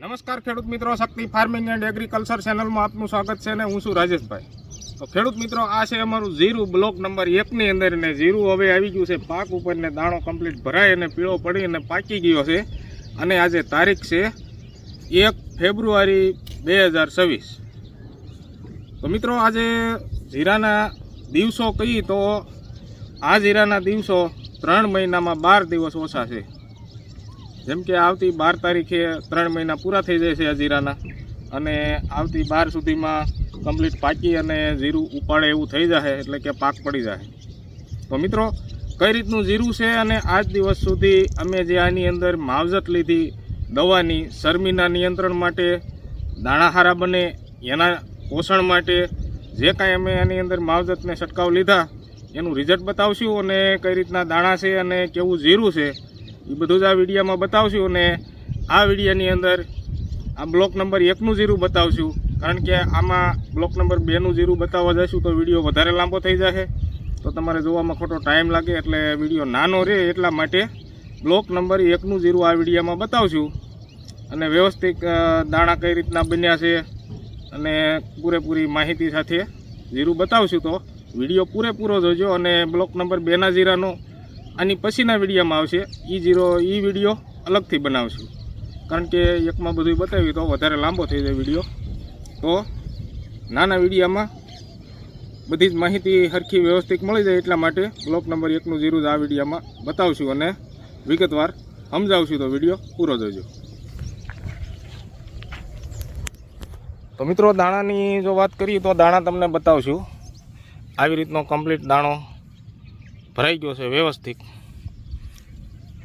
નમસ્કાર ખેડૂત મિત્રો, શક્તિ ફાર્મિંગ એન્ડ એગ્રીકલ્ચર ચેનલમાં આપનું સ્વાગત છે ને હું છું રાજેશભાઈ. તો ખેડૂત મિત્રો, આ છે અમારું જીરું બ્લોક નંબર એકની અંદર ને જીરું હવે આવી ગયું છે. પાક ઉપર ને દાણો કમ્પ્લીટ ભરાય અને પીળો પડી અને પાકી ગયો છે. અને આજે તારીખ છે એક ફેબ્રુઆરી બે હજાર છવ્વીસ. તો મિત્રો, આજે જીરાના દિવસો કહીએ તો આ જીરાના દિવસો ત્રણ મહિનામાં બાર દિવસ ઓછા છે. જેમ કે આવતી બાર તારીખે ત્રણ મહિના પૂરા થઈ જાય છે આ જીરાના અને આવતી બાર સુધીમાં કમ્પ્લીટ પાકી અને જીરું ઉપાડે એવું થઈ જાય એટલે કે પાક પડી જાય તો મિત્રો, કઈ રીતનું જીરું છે અને આજ દિવસ સુધી અમે જે આની અંદર માવજત લીધી દવાની, શરમીના નિયંત્રણ માટે, દાણાહારા બને, એના પોષણ માટે, જે કાંઈ અમે આની અંદર માવજતને છંટકાવ લીધા, એનું રિઝલ્ટ બતાવશું અને કઈ રીતના દાણા છે અને કેવું જીરું છે એ બધું જ આ વિડીયોમાં બતાવશું અને આ વિડીયોની અંદર આ બ્લોક નંબર એકનું જીરું બતાવશું. કારણ કે આમાં બ્લોક નંબર બેનું જીરું બતાવવા જઈશું તો વીડિયો વધારે લાંબો થઈ જશે તો તમારે જોવામાં ખોટો ટાઈમ લાગે એટલે વીડિયો નાનો રહે એટલા માટે બ્લોક નંબર એકનું જીરું આ વિડીયોમાં બતાવશું. અને વ્યવસ્થિત દાણા કઈ રીતના બન્યા છે અને પૂરેપૂરી માહિતી સાથે જીરું બતાવશું તો વીડિયો પૂરેપૂરો જોજો અને બ્લોક નંબર બેના જીરાનો આની પછીના વિડીયોમાં આવશે. એ જીરો એ વીડિયો અલગથી બનાવશું. કારણ કે એકમાં બધું બતાવ્યું તો વધારે લાંબો થઈ જાય વીડિયો. તો નાના વિડીયામાં બધી જ માહિતી સરખી વ્યવસ્થિત મળી જાય એટલા માટે બ્લોક નંબર એકનું જીરું જ આ વિડીયામાં બતાવશું અને વિગતવાર સમજાવશું તો વીડિયો પૂરો જોજો. તો મિત્રો, દાણાની જો વાત કરીએ તો દાણા તમને બતાવશું. આવી રીતનો કમ્પ્લીટ દાણો ભરાઈ ગયો છે વ્યવસ્થિત.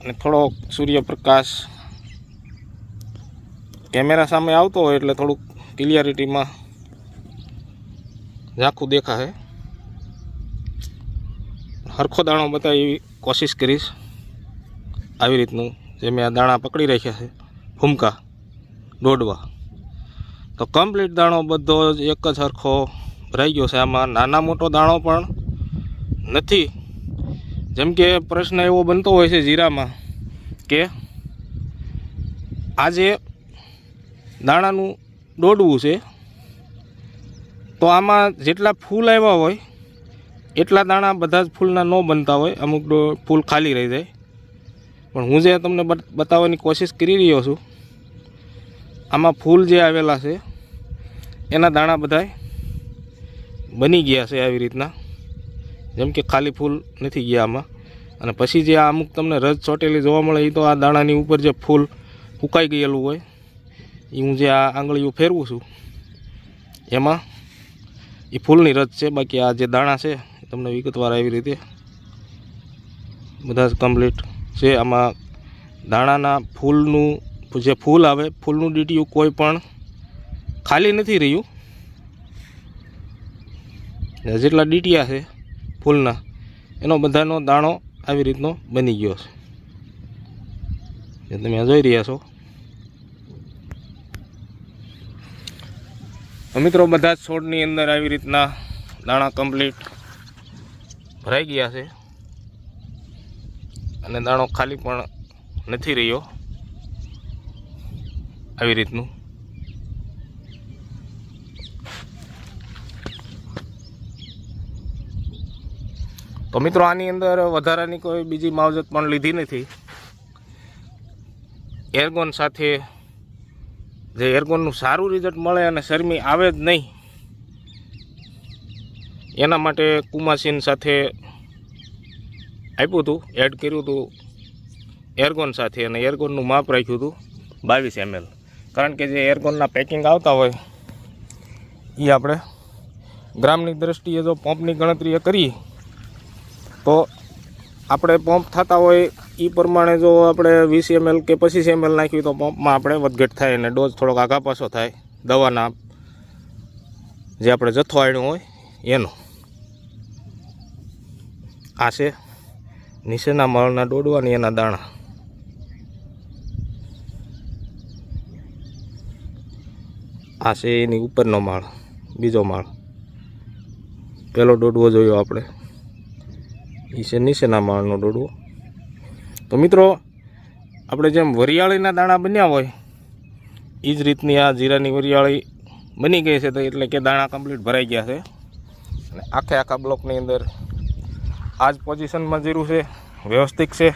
અને થોડો સૂર્યપ્રકાશ કેમેરા સામે આવતો હોય એટલે થોડુંક ક્લિયરિટીમાં ઝાખું દેખાશે. હરખો દાણો બતાવે કોશિશ કરીશ. આવી રીતનું જે મેં આ દાણા પકડી રાખ્યા છે ફૂમકા દોડવા. તો કમ્પ્લીટ દાણો બધો જ એક જ હરખો ભરાઈ ગયો છે. આમાં નાના મોટો દાણો પણ નથી. જેમ કે પ્રશ્ન એવો બનતો હોય છે જીરામાં કે આજે દાણાનું દોડવું છે, તો આમાં જેટલા ફૂલ આવ્યા હોય, એટલા દાણા બધા જ ફૂલના ન બનતા હોય, અમુક ફૂલ ખાલી રહી જાય. પણ હું જે તમને બત- બતાવવાની કોશિશ કરી રહ્યો છું, આમાં ફૂલ જે આવેલા છે, એના દાણા બધાય બની ગયા છે આવી રીતના. જેમ કે ખાલી ફૂલ નથી ગયા આમાં. અને પછી જે આ અમુક તમને રજ ચોટેલી જોવા મળે એ તો આ દાણાની ઉપર જે ફૂલ ફૂંકાઈ ગયેલું હોય એ હું જે આ આંગળીઓ ફેરવું છું, એમાં એ ફૂલની રજ છે. બાકી આ જે દાણા છે તમને વિગતવાર આવી રીતે બધા જ કમ્પ્લીટ છે. આમાં દાણાના ફૂલનું જે ફૂલ આવે, ફૂલનું ડીટીયું કોઈ પણ ખાલી નથી રહ્યું. જેટલા ડીટીયા છે ફૂલના. એનો બધાનો દાણો આવી રીતનો બની ગયો છે. જે તમે જોઈ રહ્યા છો. મિત્રો બધા જ છોડની અંદર આવી રીતના દાણા કમ્પ્લીટ ભરાઈ ગયા છે. અને દાણો ખાલી પણ નથી રહ્યો. આવી રીતનું તો મિત્રો આની અંદર વધારાની કોઈ બીજી માવજત પણ લીધી નથી. એરગોન સાથે જે એરગોનનું સારું રિઝલ્ટ મળે અને શરમી આવે જ નહીં, એના માટે કુમાસીન સાથે આપ્યું હતું એડ કર્યું હતું, એરગોન સાથે અને એરગોનનું માપ રાખ્યું હતું બાવીસ એમએલ કારણ કે જે એરગોનના પેકિંગ આવતા હોય એ આપણે ગ્રામની દ્રષ્ટિએ જો પંપની ગણતરી કરીએ તો આપણે પંપ થતા હોય એ પ્રમાણે જો આપણે વીસ એમએલ કે પચીસ એમએલ નાખ્યું તો પંપમાં આપણે વધઘટ થાય અને ડોઝ થોડોક આગા પાછો થાય દવાના જે આપણે જથ્થો આણ્યો હોય એનો. આ છે નીચેના માળના દોડવાની એના દાણા. આ છે એની ઉપરનો માળ, બીજો માળ. પહેલો દોડવો જોયો આપણે. એ છે નીચેના માળનો ડોડવો તો મિત્રો, આપણે જેમ વરિયાળીના દાણા બન્યા હોય એ જ રીતની આ જીરાની વરિયાળી બની ગઈ છે, તો એટલે કે દાણા કમ્પ્લીટ ભરાઈ ગયા છે. અને આખે આખા બ્લોકની અંદર આ જ પોઝિશનમાં જીરું છે, વ્યવસ્થિત છે.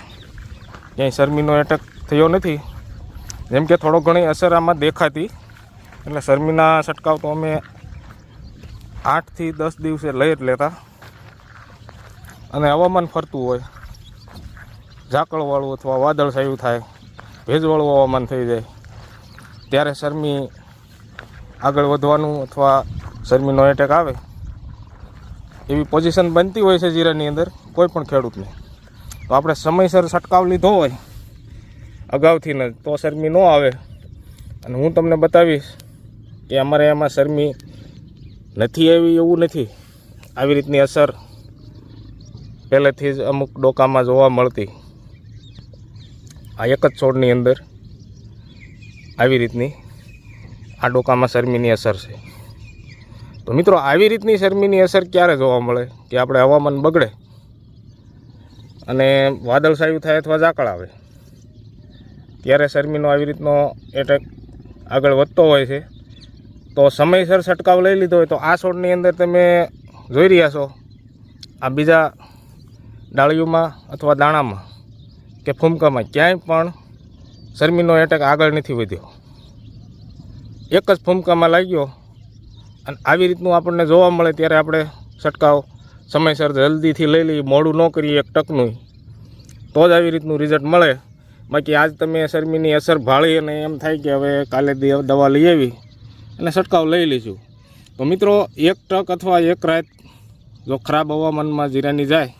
ક્યાંય શરમીનો એટેક થયો નથી. જેમ કે થોડો ઘણી અસર આમાં દેખાતી. એટલે શરમીના છંટકાવ તો અમે આઠથી દસ દિવસે લઈ જ લેતા. અને હવામાન ફરતું હોય. ઝાકળવાળું અથવા વાદળછાયું થાય. ભેજવાળું હવામાન થઈ જાય. ત્યારે શરમી આગળ વધવાનું અથવા શરમીનો એટેક આવે. એવી પોઝિશન બનતી હોય છે જીરાની અંદર કોઈ પણ ખેડૂતને. તો આપણે સમયસર છંટકાવ લીધો હોય, અગાઉથી ન, તો શરમી ન આવે. અને હું તમને બતાવીશ કે અમારે એમાં શરમી નથી આવી એવું નથી. આવી રીતની અસર પહેલેથી જ અમુક ડોકામાં જોવા મળતી. આ એક જ છોડની અંદર આવી રીતની આ ડોકામાં શરમીની અસર છે. તો મિત્રો, આવી રીતની શરમીની અસર ક્યારે જોવા મળે? કે આપણે હવામાન બગડે અને વાદળછાયું થાય અથવા ઝાકળ આવે? ત્યારે શરમીનો આવી રીતનો એટેક આગળ વધતો હોય છે? તો સમયસર છંટકાવ લઈ લીધો હોય તો આ છોડની અંદર તમે જોઈ રહ્યા છો. આ બીજા ડાળીઓમાં અથવા દાણામાં કે ફૂમકામાં ક્યાંય પણ શરમીનો એટેક આગળ નથી વધ્યો. એક જ ફૂમકામાં લાગ્યો અને આવી રીતનું આપણને જોવા મળે ત્યારે આપણે છંટકાવ સમયસર જલ્દીથી લઈ લઈએ, મોડું ન કરીએ એક ટકનું. તો જ આવી રીતનું રિઝલ્ટ મળે. બાકી આજ તમે શરમીની અસર ભાળી અને એમ થાય કે હવે કાલે દવા લઈ આવી અને છંટકાવ લઈ લઈશું તો મિત્રો, એક ટક અથવા એક રાત જો ખરાબ હવામાનમાં જીરાની જાય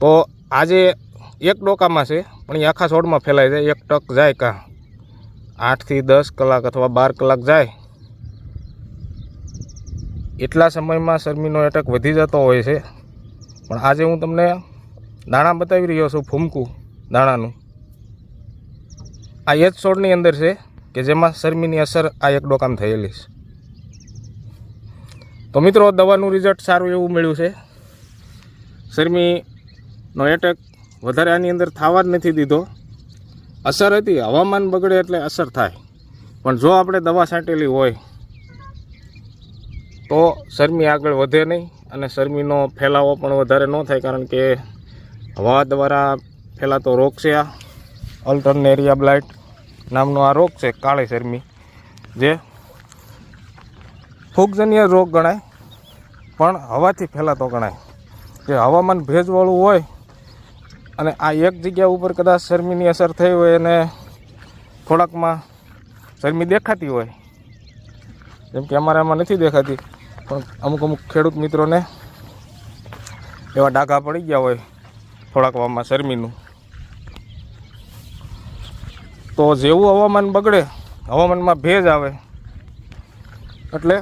તો આજે એક ડોકામાં છે, પણ એ આખા છોડમાં ફેલાય જાય એક ટક જાય કાં. આઠથી દસ કલાક અથવા બાર કલાક જાય. એટલા સમયમાં શરમીનો એટેક વધી જતો હોય છે. પણ આજે હું તમને દાણા બતાવી રહ્યો છું, ફૂમકું દાણાનું. આ એ જ છોડની અંદર છે કે જેમાં શરમીની અસર આ એક ડોકામ થયેલી છે. તો મિત્રો, દવાનું રિઝલ્ટ સારું એવું મળ્યું છે. શરમીનો એટેક વધારે આની અંદર થવા જ નથી દીધો. અસર હતી, હવામાન બગડે એટલે અસર થાય. પણ જો આપણે દવા છાંટેલી હોય, તો શરમી આગળ વધે નહીં અને શરમીનો ફેલાવો પણ વધારે ન થાય કારણ કે હવા દ્વારા ફેલાતો રોગ છે આ. અલ્ટરનેરિયા બ્લાઇટ નામનો આ રોગ છે, કાળી શરમી, જે ફૂગજન્ય રોગ ગણાય, પણ હવાથી ફેલાતો ગણાય. જે હવામાન ભેજવાળું હોય અને આ એક જગ્યા ઉપર કદાચ શરમીની અસર થઈ હોય અને થોડાકમાં શરમી દેખાતી હોય. જેમ કે અમારે આમાં નથી દેખાતી, પણ અમુક અમુક ખેડૂત મિત્રોને એવા ડાઘા પડી ગયા હોય થોડાક વામાં શરમીનું. તો જેવું હવામાન બગડે, હવામાનમાં ભેજ આવે, એટલે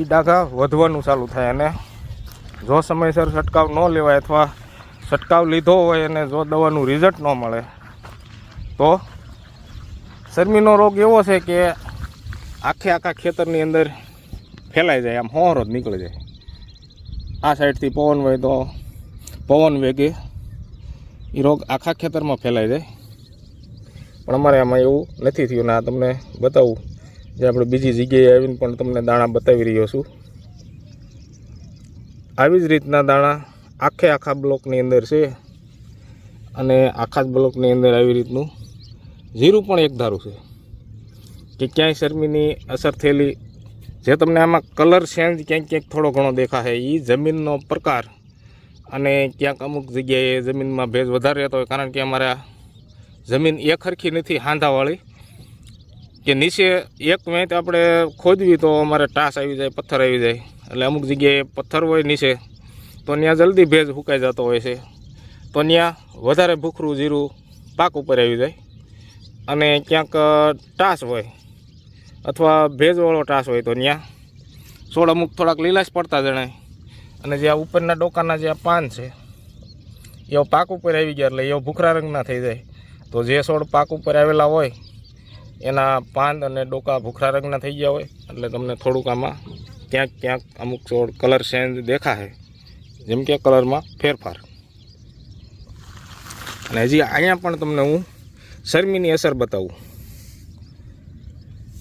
એ ડાઘા વધવાનું ચાલુ થાય અને જો સમયસર છંટકાવ ન લેવાય અથવા છંટકાવ લીધો હોય અને જો દવાનું રિઝલ્ટ ન મળે, તો શરમીનો રોગ એવો છે કે આખે આખા ખેતરની અંદર ફેલાઈ જાય, આમ હોરો જ નીકળી જાય. આ સાઈડથી પવન હોય તો પવન વેગે, એ રોગ આખા ખેતરમાં ફેલાઈ જાય. પણ અમારે આમાં એવું નથી થયું, ને આ તમને બતાવું. જે આપણે બીજી જગ્યાએ આવીને પણ તમને દાણા બતાવી રહ્યો છું. આવી જ રીતના દાણા આખે આખા બ્લોકની અંદર છે. અને આખા જ બ્લોકની અંદર આવી રીતનું જીરું પણ એક ધારું છે. કે ક્યાંય શરમીની અસર થયેલી, જે તમને આમાં કલર ચેન્જ ક્યાંક ક્યાંક થોડો ઘણો દેખાશે એ જમીનનો પ્રકાર અને ક્યાંક અમુક જગ્યાએ જમીનમાં ભેજ વધારે રહેતો હોય, કારણ કે અમારા જમીન એક સરખી નથી, હાંધાવાળી. કે નીચે એક વેંત આપણે ખોદવી તો અમારે ટાસ આવી જાય, પથ્થર આવી જાય. એટલે અમુક જગ્યાએ પથ્થર હોય નીચે તો ત્યાં જલ્દી ભેજ સુકાઈ જતો હોય છે. તો ત્યાં વધારે ભૂખરું જીરું પાક ઉપર આવી જાય. અને ક્યાંક ટાસ હોય અથવા ભેજવાળો ટાસ હોય તો ત્યાં છોડ અમુક થોડાક લીલાશ પડતા જણાય. અને જે આ ઉપરના ડોકાના જે પાન છે એવો પાક ઉપર આવી ગયા એટલે એવો ભૂખરા રંગના થઈ જાય. તો જે છોડ પાક ઉપર આવેલા હોય, એના પાન અને ડોકા ભૂખરા રંગના થઈ ગયા હોય. એટલે તમને થોડુંક આમાં ક્યાંક ક્યાંક અમુક છોડ કલર ચેન્જ દેખાશે. જેમ કે કલરમાં ફેરફાર. અને હજી અહીંયા પણ તમને હું શરમીની અસર બતાવું.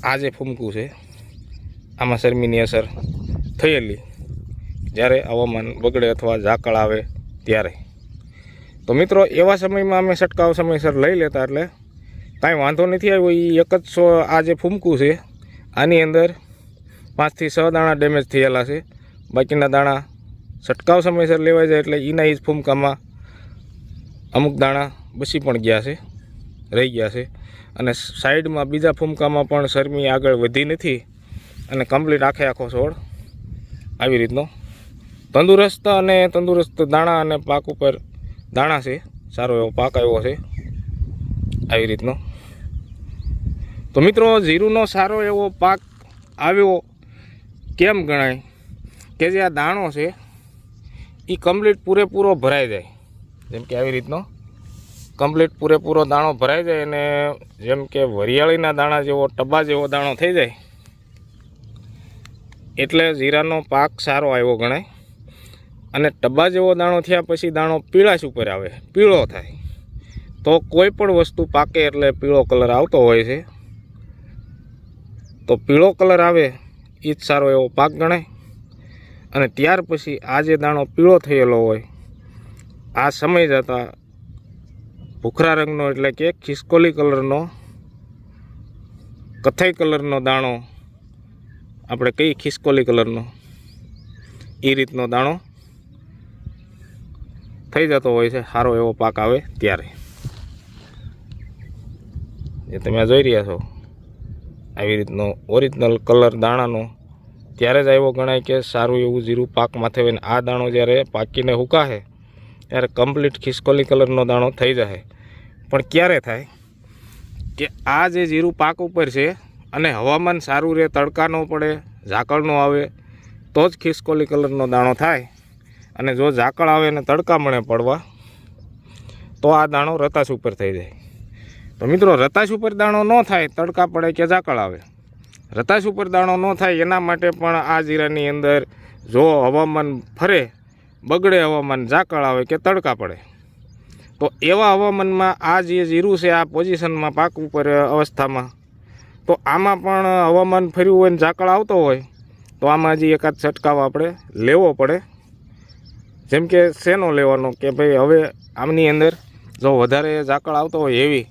આ જે ફૂમકું છે, આમાં શરમીની અસર થયેલી. જ્યારે હવામાન બગડે અથવા ઝાકળ આવે ત્યારે. તો મિત્રો, એવા સમયમાં અમે છંટકાવ સમયસર લઈ લેતા એટલે કાંઈ વાંધો નથી આવ્યો. એ એક જ સો આ જે ફૂમકું છે, આની અંદર પાંચથી છ દાણા ડેમેજ થયેલા છે. બાકીના દાણા છંટકાવ સમયસર લેવાય જાય એટલે એના એ ફૂમકામાં અમુક દાણા બસી પણ ગયા છે, રહી ગયા છે. અને સાઈડમાં બીજા ફૂમકામાં પણ શરમી આગળ વધી નથી અને કમ્પ્લીટ આખે આખો છોડ આવી રીતનો. તંદુરસ્ત અને તંદુરસ્ત દાણા અને પાક ઉપર દાણા છે, સારો એવો પાક આવ્યો છે, આવી રીતનો. તો મિત્રો, જીરુનો સારો એવો પાક આવ્યો, કેમ ગણાય? કે જે આ દાણો છે એ કમ્પ્લીટ પૂરેપૂરો ભરાઈ જાય. જેમ કે આવી રીતનો કમ્પ્લીટ પૂરેપૂરો દાણો ભરાઈ જાય અને જેમ કે વરિયાળીના દાણા જેવો, ટબા જેવો દાણો થઈ જાય, એટલે જીરાનો પાક સારો આવ્યો ગણાય. અને ટબા જેવો દાણો થયા પછી દાણો પીળાશ ઉપર આવે, પીળો થાય. તો કોઈ પણ વસ્તુ પાકે એટલે પીળો કલર આવતો હોય છે. તો પીળો કલર આવે એ જ સારો એવો પાક ગણાય. અને ત્યાર પછી આ જે દાણો પીળો થયેલો હોય, આ સમય જતાં ભૂખરા રંગનો એટલે કે ખિસકોલી કલરનો, કથ્થઈ કલરનો દાણો આપણે કઈ ખિસકોલી કલરનો, એ રીતનો દાણો થઈ જતો હોય છે સારો એવો પાક આવે ત્યારે. જે તમે જોઈ રહ્યા છો, આવી રીતનો ઓરિજિનલ કલર દાણાનો ત્યારે જ આવ્યો ગણાય કે સારું એવું જીરું પાક માથે હોય આ દાણો જ્યારે પાકીને હુકાશે ત્યારે કમ્પ્લીટ ખિસકોલી કલરનો દાણો થઈ જશે પણ ક્યારે થાય કે આ જે જીરું પાક ઉપર છે અને હવામાન સારું રહે, તડકા ન પડે, ઝાકળ ન આવે, તો જ ખિસકોલી કલરનો દાણો થાય. અને જો ઝાકળ આવે અને તડકા મળે પડવા, તો આ દાણો રતાશ ઉપર થઈ જાય. તો મિત્રો, રતાશ ઉપર દાણો ન થાય, તડકા પડે કે ઝાકળ આવે? રતાશ ઉપર દાણો ન થાય એના માટે પણ આ જીરાની અંદર જો હવામાન ફરે, બગડે હવામાન, ઝાકળ આવે કે તડકા પડે, તો એવા હવામાનમાં આ જે જીરું છે, આ પોઝિશનમાં પાક ઉપર અવસ્થામાં, તો આમાં પણ હવામાન ફર્યું હોય ને ઝાકળ આવતો હોય, તો આમાં હજી એકાદ છંટકાવ આપણે લેવો પડે. જેમ કે શેનો લેવાનો કે ભાઈ હવે આમની અંદર જો વધારે ઝાકળ આવતો હોય એવી,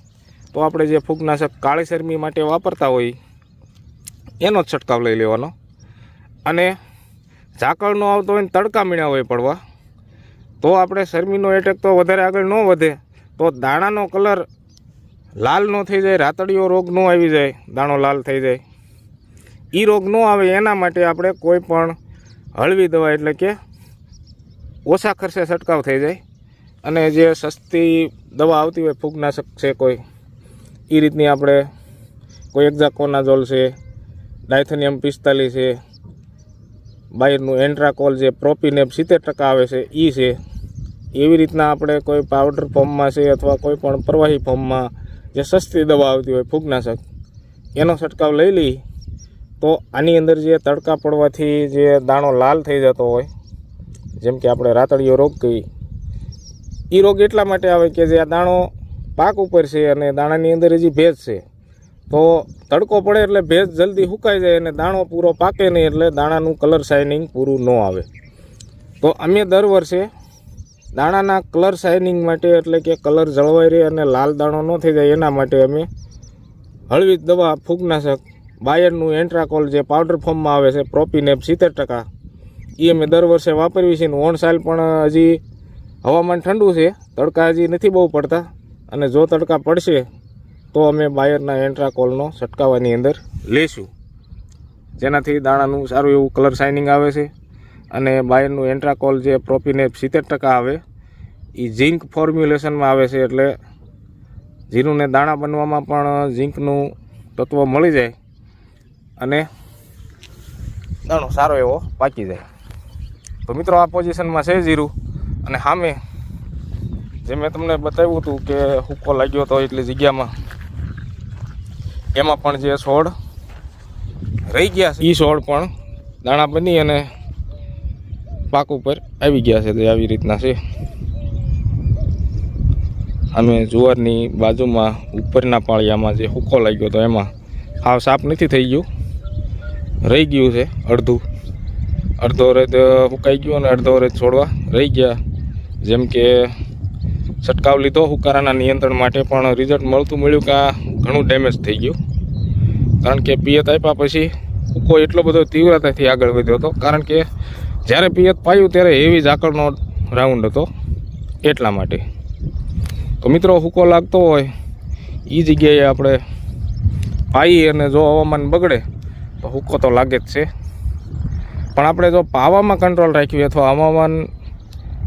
તો આપણે જે ફૂગનાશક કાળી શરમી માટે વાપરતા હોય એનો છંટકાવ લઈ લેવાનો. અને ઝાકળ ન આવતો હોય ને તડકા મીણ્યા હોય પડવા. તો આપણે શરમીનો એટેક તો વધારે આગળ ન વધે. તો દાણાનો કલર લાલ ન થઈ જાય, રાતડીયો રોગ ન આવી જાય, દાણો લાલ થઈ જાય. એ રોગ ન આવે એના માટે આપણે કોઈ પણ હળવી દવા એટલે કે ઓછા ખર્ચે છંટકાવ થઈ જાય. અને જે સસ્તી દવા આવતી હોય ફૂગનાશક છે કોઈ એ રીતની આપણે કોઈ એક્ઝાકોનાઝોલ છે ડાયથેનિયમ પિસ્તાલીસ છે. બાયરનું એન્ટ્રાકોલ જે પ્રોપીનેપ સિત્તેર ટકા આવે છે એ છે. એવી રીતના આપણે કોઈ પાવડર ફોર્મમાં છે અથવા કોઈ પણ પ્રવાહી ફોર્મમાં જે સસ્તી દવા આવતી હોય ફૂગનાશક, એનો છંટકાવ લઈ લઈ તો આની અંદર જે તડકા પડવાથી જે દાણો લાલ થઈ જતો હોય, જેમ કે આપણે રાતળીઓ રોગ કહીએ એ રોગ એટલા માટે આવે કે જે આ દાણો પાક ઉપર છે અને દાણાની અંદર હજી ભેજ છે. તો તડકો પડે એટલે ભેજ જલ્દી સુકાઈ જાય અને દાણો પૂરો પાકે નહીં એટલે દાણાનું કલર શાઇનિંગ પૂરું ન આવે. તો અમે દર વર્ષે દાણાના કલર શાઇનિંગ માટે એટલે કે કલર જળવાઈ રહે અને લાલ દાણો ન થઈ જાય એના માટે અમે હળવી દવા ફૂગનાશક બાયરનું એન્ટ્રાકોલ જે પાવડર ફોર્મમાં આવે છે પ્રોપીનેપ સિત્તેર ટકા એ અમે દર વર્ષે વાપરવી છે ને ઓણ સાલ પણ હજી હવામાન ઠંડુ છે, તડકા હજી નથી બહુ પડતા અને જો તડકા પડશે તો અમે બાયરના એન્ટ્રાકોલનો છટકાવવાની અંદર લેશું જેનાથી દાણાનું સારું એવું કલર શાઇનિંગ આવે છે અને બાયરનું એન્ટ્રાકોલ જે પ્રોપીને સિત્તેર ટકા આવે એ ઝીંક ફોર્મ્યુલેશનમાં આવે છે એટલે જીરુંને દાણા બનવામાં પણ ઝીંકનું તત્વ મળી જાય અને દાણો સારો એવો પાકી જાય. તો મિત્રો આ પોઝિશનમાં છે જીરું અને સામે જે મેં તમને બતાવ્યું હતું કે હુક્કો લાગ્યો હતો એટલી જગ્યામાં એમાં પણ જે છોડ રહી ગયા છે એ છોડ પણ દાણા બની અને પાક ઉપર આવી ગયા છે, તે આવી રીતના છે. અમે જુવારની બાજુમાં ઉપરના પાળિયામાં જે હુકો લાગ્યો હતો, એમાં હાવ સાફ નથી થઈ ગયું. રહી ગયું છે અડધું. અડધો રેત હુકાઈ ગયું અને અડધો રેત છોડવા રહી ગયા. જેમ કે છટકાવ લીધો હુકારાના નિયંત્રણ માટે પણ રિઝલ્ટ મળતું મળ્યું કે ઘણું ડેમેજ થઈ ગયું. કારણ કે પિયત આપ્યા પછી હુકો એટલો બધો તીવ્રતાથી આગળ વધ્યો હતો. કારણ કે જ્યારે પિયત પાયું ત્યારે એવી ઝાકળનો રાઉન્ડ હતો. એટલા માટે. તો મિત્રો, હુકો લાગતો હોય એ જગ્યાએ આપણે પાઈ અને જો હવામાન બગડે, તો હુકો તો લાગે જ છે. પણ આપણે જો પાવામાં કંટ્રોલ રાખીએ અથવા હવામાન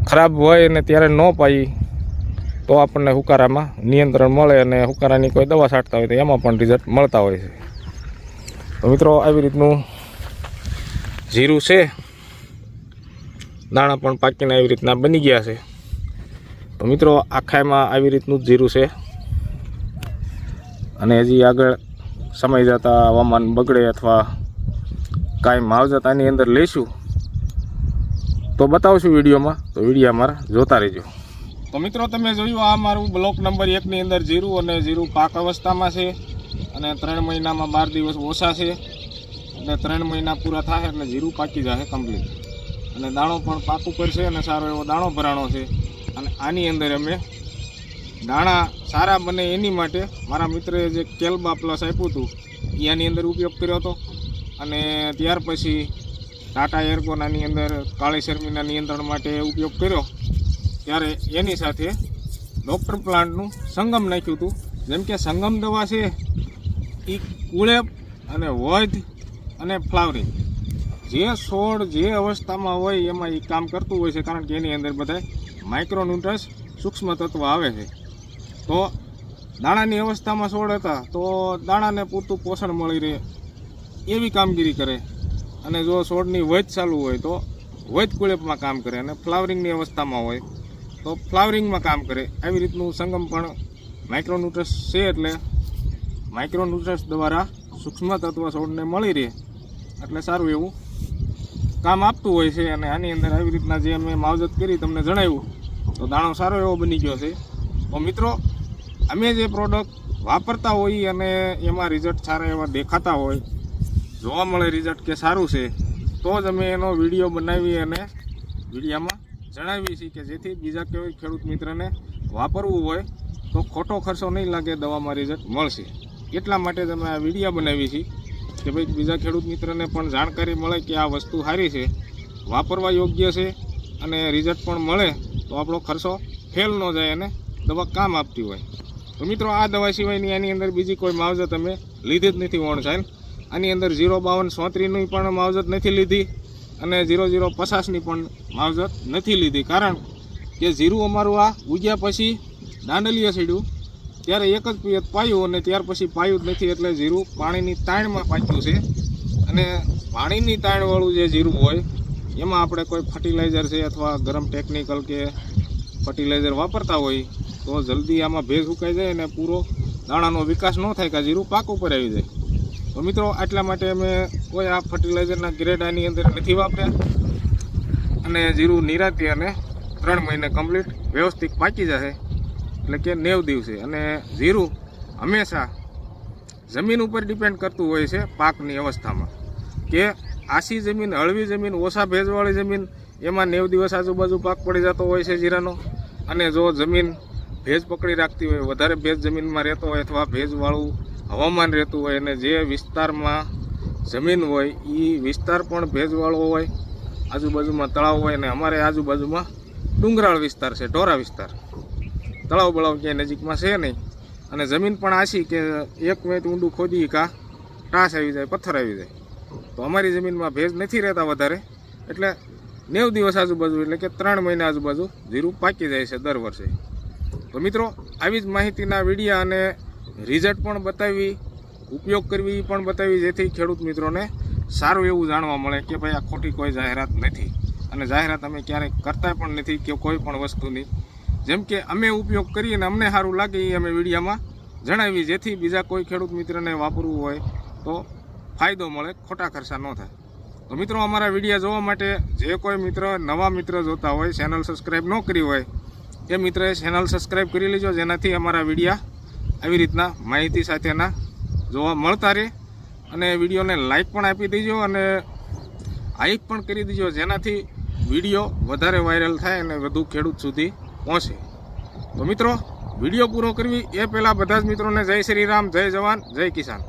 ખરાબ હોય અને ત્યારે ન પાઈ તો આપણને હુકારામાં નિયંત્રણ મળે અને હુકારાની કોઈ દવા છાંટતા હોય તો એમાં પણ રિઝલ્ટ મળતા હોય છે. તો મિત્રો, આવી રીતનું જીરું છે. દાણા પણ પાકીને આવી રીતના બની ગયા છે. તો મિત્રો આખામાં આવી રીતનું જ જીરું છે. અને હજી આગળ સમય જતાં હવામાન બગડે અથવા કાંઈ માવજત આની અંદર લઈશું, તો બતાવશું વિડીયોમાં. તો વીડિયો અમારા જોતા રહેજો. તો મિત્રો તમે જોયું આ મારું બ્લોક નંબર એકની અંદર જીરું અને જીરું પાક અવસ્થામાં છે અને ત્રણ મહિનામાં બાર દિવસ ઓછા છે એટલે ત્રણ મહિના પૂરા થાય એટલે જીરું પાકી જશે કમ્પ્લીટ અને દાણો પણ પાકું કરશે અને સારો એવો દાણો ભરાણો છે. અને આની અંદર અમે દાણા સારા બને એની માટે મારા મિત્રએ જે કેલ્બા પ્લસ આપ્યું હતું, એ આની અંદર ઉપયોગ કર્યો હતો. અને ત્યાર પછી ટાટા એરકોનાની અંદર કાળી શર્મીના નિયંત્રણ માટે ઉપયોગ કર્યો. ત્યારે એની સાથે ડૉક્ટર પ્લાન્ટનું સંગમ નાખ્યું હતું. જેમ કે સંગમ દવા છે એ કુળેપ અને વધ અને ફ્લાવરિંગ. જે છોડ જે અવસ્થામાં હોય એમાં એ કામ કરતું હોય છે, કારણ કે એની અંદર બધા માઇક્રોન્યુટ્રસ સૂક્ષ્મ તત્વ આવે છે. તો દાણાની અવસ્થામાં છોડ હતા, તો દાણાને પૂરતું પોષણ મળી રહે એવી કામગીરી કરે. અને જો છોડની વધ ચાલુ હોય તો વધ કુળેપમાં કામ કરે અને ફ્લાવરિંગની અવસ્થામાં હોય. તો ફ્લાવરિંગમાં કામ કરે. આવી રીતનું સંગમ પણ માઇક્રોન્યુટ્રસ છે એટલે માઇક્રોન્યુટ્રસ દ્વારા સૂક્ષ્મ તત્વ છોડને મળી રહે. એટલે સારું એવું કામ આપતું હોય છે અને આની અંદર આવી રીતના જે અમે માવજત કરી તમને જણાવ્યું, તો દાણો સારો એવો બની ગયો છે. તો મિત્રો, અમે જે પ્રોડક્ટ વાપરતા હોઈએ અને એમાં રિઝલ્ટ સારા એવા દેખાતા હોય, જોવા મળે રિઝલ્ટ કે સારું છે, તો જ અમે એનો વીડિયો બનાવી અને વિડીયામાં જણાવીએ છીએ કે જેથી બીજા કોઈ ખેડૂત મિત્રને વાપરવું હોય તો ખોટો ખર્ચો નહીં લાગે દવામાં રિઝલ્ટ મળશે. એટલા માટે તમે આ વિડીયા બનાવી છીએ કે ભાઈ બીજા ખેડૂત મિત્રને પણ જાણકારી મળે કે આ વસ્તુ સારી છે, વાપરવા યોગ્ય છે અને રિઝલ્ટ પણ મળે તો આપણો ખર્ચો ફેલ ન જાય અને દવા કામ આપતી હોય. તો મિત્રો, આ દવા સિવાયની આની અંદર બીજી કોઈ માવજત અમે લીધી જ નથી સાહેબ આની અંદર ઝીરો બાવન સોત્રીની પણ માવજત નથી લીધી. અને ઝીરો ઝીરો પચાસની પણ માવજત નથી લીધી. કારણ કે જીરું અમારું આ ઉગ્યા પછી દાંડલીએ સીડ્યું ત્યારે એક જ પિયત પાયું અને ત્યાર પછી પાયું જ નથી એટલે જીરું પાણીની તાણમાં પાક્યું છે. અને પાણીની તાણવાળું જે જીરું હોય, એમાં આપણે કોઈ ફર્ટિલાઇઝર છે અથવા ગરમ ટેકનિકલ કે ફર્ટિલાઇઝર વાપરતા હોય, તો જલ્દી આમાં ભેજ સુકાઈ જાય અને પૂરો દાણાનો વિકાસ ન થાય કે જીરું પાક ઉપર આવી જાય. તો મિત્રો, આટલા માટે અમે કોઈ આ ફર્ટિલાઇઝરના ગ્રેડ આની અંદર નથી વાપર્યા. અને જીરું નિરાતી અને ત્રણ મહિને કમ્પ્લીટ વ્યવસ્થિત પાકી જશે. એટલે કે નેવ દિવસે. અને જીરું હંમેશા જમીન ઉપર ડિપેન્ડ કરતું હોય છે પાકની અવસ્થામાં. કે આસી જમીન, હળવી જમીન, ઓછા ભેજવાળી જમીન, એમાં નેવ દિવસ આજુબાજુ પાક પડી જતો હોય છે જીરાનો. અને જો જમીન ભેજ પકડી રાખતી હોય, વધારે ભેજ જમીનમાં રહેતો હોય અથવા ભેજવાળું હવામાન રહેતું હોય અને જે વિસ્તારમાં જમીન હોય એ વિસ્તાર પણ ભેજવાળો હોય, આજુબાજુમાં તળાવ હોય અને અમારે આજુબાજુમાં ડુંગરાળ વિસ્તાર છે, ઢોરા વિસ્તાર. તળાવ બળાવ ક્યાંય નજીકમાં છે નહીં. અને જમીન પણ આછી કે એક વેત ઊંડું ખોદી કા ટાસ આવી જાય, પથ્થર આવી જાય. તો અમારી જમીનમાં ભેજ નથી રહેતા વધારે. એટલે નેવ દિવસ આજુબાજુ એટલે કે ત્રણ મહિના આજુબાજુ જીરું પાકી જાય છે દર વર્ષે. તો મિત્રો, આવી જ માહિતીના વિડીયા અને રિઝલ્ટ પણ બતાવી, ઉપયોગ કરવી પણ બતાવી, જેથી ખેડૂત મિત્રોને સારું એવું જાણવા મળે કે ભાઈ આ ખોટી કોઈ જાહેરાત નથી. અને જાહેરાત અમે ક્યારેય કરતા પણ નથી કે કોઈ પણ વસ્તુની. જેમ કે અમે ઉપયોગ કરીએ અને અમને સારું લાગે એ અમે વિડીયામાં જણાવી જેથી બીજા કોઈ ખેડૂત મિત્રને વાપરવું હોય તો ફાયદો મળે, ખોટા ખર્ચા ન થાય. તો મિત્રો, અમારા વિડીયા જોવા માટે જે કોઈ મિત્ર, નવા મિત્ર જોતા હોય, ચેનલ સબસ્ક્રાઈબ ન કરી હોય એ મિત્રએ ચેનલ સબસ્ક્રાઈબ કરી લેજો, જેનાથી અમારા વિડીયા આવી રીતના માહિતી સાથેના જોવા મળતા રહે અને વિડીયોને લાઈક પણ આપી દેજો અને હાઇક પણ કરી દેજો જેનાથી વીડિયો વધારે વાયરલ થાય અને વધુ ખેડૂત સુધી પહોંચે. તો મિત્રો, વીડિયો પૂરો કરવી એ પહેલાં બધા જ મિત્રોને જય શ્રી રામ, જય જવાન, જય કિસાન.